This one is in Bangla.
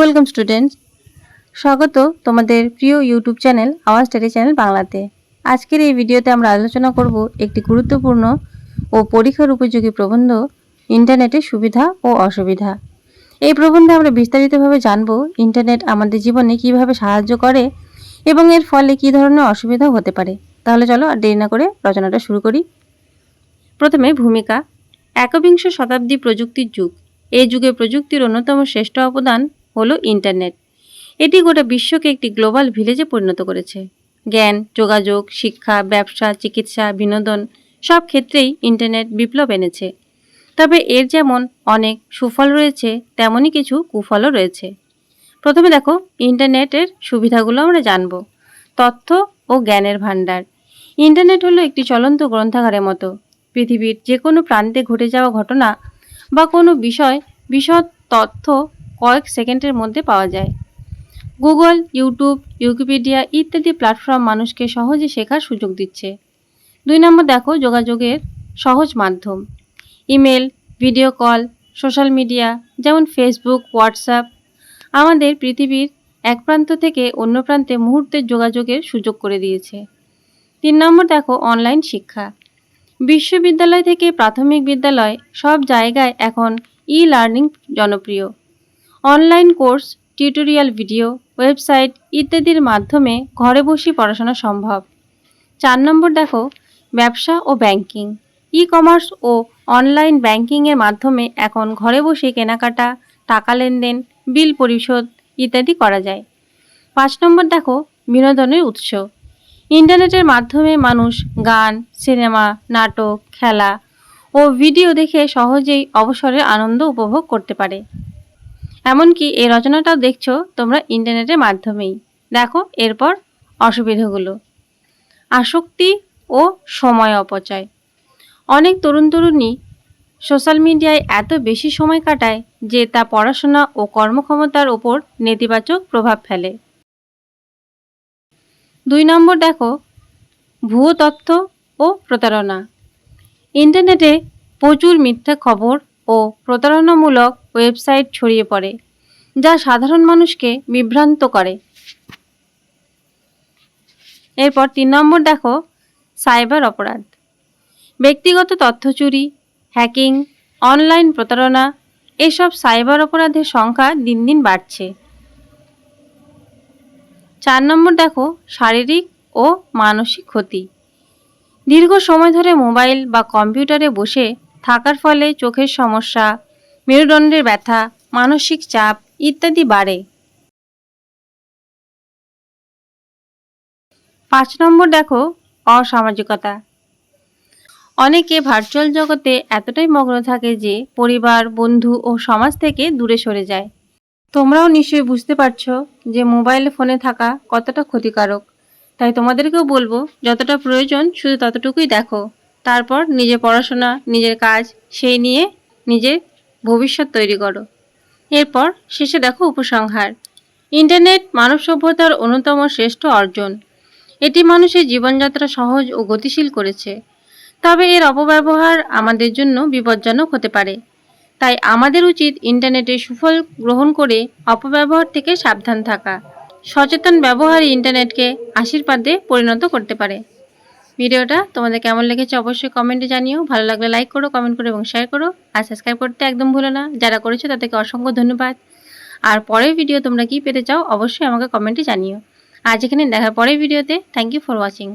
Welcome students. স্বাগত তোমাদের প্রিয় YouTube channel Awaaz study channel বাংলাতে। আজকের এই ভিডিওতে আমরা আলোচনা করব একটি গুরুত্বপূর্ণ ও পরীক্ষার উপযোগী প্রবন্ধ, ইন্টারনেটের সুবিধা ও অসুবিধা। এই প্রবন্ধে আমরা বিস্তারিতভাবে জানব ইন্টারনেট আমাদের জীবনে কীভাবে সাহায্য করে এবং এর ফলে কী ধরনের অসুবিধা হতে পারে। তাহলে চলো আর দেরি না করে রচনাটা শুরু করি। প্রথমে ভূমিকা, একবিংশ শতাব্দী প্রযুক্তির যুগ। এই যুগে প্রযুক্তির অন্যতম শ্রেষ্ঠ অবদান হলো ইন্টারনেট। এটি গোটা বিশ্বকে একটি গ্লোবাল ভিলেজে পরিণত করেছে। জ্ঞান, যোগাযোগ, শিক্ষা, ব্যবসা, চিকিৎসা, বিনোদন সব ক্ষেত্রেই ইন্টারনেট বিপ্লব এনেছে। তবে এর যেমন অনেক সুফল রয়েছে, তেমনই কিছু কুফলও রয়েছে। প্রথমে দেখো, ইন্টারনেটের সুবিধাগুলো আমরা জানব। তথ্য ও জ্ঞানের ভাণ্ডার। ইন্টারনেট হলো একটি চলন্ত গ্রন্থাগারের মতো। পৃথিবীর যে কোনো প্রান্তে ঘটে যাওয়া ঘটনা বা কোনো বিষয়, বিশদ তথ্য কয়েক সেকেন্ডের মধ্যে পাওয়া যায়। গুগল, ইউটিউব, উইকিপিডিয়া ইত্যাদি প্ল্যাটফর্ম মানুষকে সহজে শেখার সুযোগ দিচ্ছে। দুই নম্বর দেখো যোগাযোগের সহজ মাধ্যম। Email, video call, social media, যেমন ফেসবুক, হোয়াটসঅ্যাপ। আমাদের পৃথিবীর এক প্রান্ত থেকে অন্য প্রান্তে মুহূর্তের যোগাযোগের সুযোগ করে দিয়েছে। তিন নম্বর দেখো অনলাইন শিক্ষা। বিশ্ববিদ্যালয় থেকে প্রাথমিক বিদ্যালয় সব জায়গায় এখন ই লার্নিং জনপ্রিয়। Online course, tutorial video, website ইত্যাদির মাধ্যমে ঘরে বসে পড়াশোনা সম্ভব। চার নম্বর দেখো, ব্যবসা ও ব্যাংকিং। ই কমার্স ও অনলাইন ব্যাংকিংয়ের মাধ্যমে এখন ঘরে বসে কেনাকাটা, টাকা লেনদেন, বিল পরিশোধ ইত্যাদি করা যায়। পাঁচ নম্বর দেখো, বিনোদনের উৎস। ইন্টারনেটের মাধ্যমে মানুষ গান, সিনেমা, নাটক, খেলা ও ভিডিও দেখে সহজেই অবসরের আনন্দ উপভোগ করতে পারে। এমনকি এই রচনাটাও দেখছ তোমরা ইন্টারনেটের মাধ্যমেই। দেখো এরপর অসুবিধাগুলো। আসক্তি ও সময় অপচয়। অনেক তরুণ তরুণী সোশ্যাল মিডিয়ায় এত বেশি সময় কাটায় যে তা পড়াশোনা ও কর্মক্ষমতার ওপর নেতিবাচক প্রভাব ফেলে। দুই নম্বর দেখো, ভুয়ো তথ্য ও প্রতারণা। ইন্টারনেটে প্রচুর মিথ্যা খবর ও প্রতারণামূলক ওয়েবসাইট ছড়িয়ে পড়ে, যা সাধারণ মানুষকে বিভ্রান্ত করে। এরপর তিন নম্বর দেখো, সাইবার অপরাধ। ব্যক্তিগত তথ্য চুরি, হ্যাকিং, অনলাইন প্রতারণা, এসব সাইবার অপরাধের সংখ্যা দিন দিন বাড়ছে। চার নম্বর দেখো, শারীরিক ও মানসিক ক্ষতি। দীর্ঘ সময় ধরে মোবাইল বা কম্পিউটারে বসে থাকার ফলে চোখের সমস্যা, মেরুদণ্ডের ব্যথা, মানসিক চাপ ইত্যাদি বাড়ে। পাঁচ নম্বর দেখো, অসামাজিকতা। অনেকে ভার্চুয়াল জগতে এতটাই মগ্ন থাকে যে পরিবার, বন্ধু ও সমাজ থেকে দূরে সরে যায়। তোমরাও নিশ্চয়ই বুঝতে পারছ যে মোবাইল ফোনে থাকা কতটা ক্ষতিকারক। তাই তোমাদেরকেও বলব, যতটা প্রয়োজন শুধু ততটুকুই দেখো। তারপর নিজের পড়াশোনা, নিজের কাজ, সেই নিয়ে নিজের ভবিষ্যৎ তৈরি করো। এরপর শেষে দেখো উপসংহার। ইন্টারনেট মানব সভ্যতার অন্যতম শ্রেষ্ঠ অর্জন। এটি মানুষের জীবনযাত্রা সহজ ও গতিশীল করেছে। তবে এর অপব্যবহার আমাদের জন্য বিপজ্জনক হতে পারে। তাই আমাদের উচিত ইন্টারনেটের সুফল গ্রহণ করে অপব্যবহার থেকে সাবধান থাকা। সচেতন ব্যবহারই ইন্টারনেটকে আশীর্বাদে পরিণত করতে পারে। ভিডিওটা তোমাদের কেমন লেগেছে অবশ্যই কমেন্টে জানিও। ভালো লাগলে লাইক করো কমেন্ট করো এবং শেয়ার করো। আর সাবস্ক্রাইব করতে একদম ভুলো না। যারা করেছ তাদেরকে অসংখ্য ধন্যবাদ। আর পরের ভিডিও তোমরা কি পেতে চাও অবশ্যই আমাকে কমেন্টে জানিও। আজ এখানে দেখার পরের ভিডিওতে থ্যাংক ইউ ফর ওয়াচিং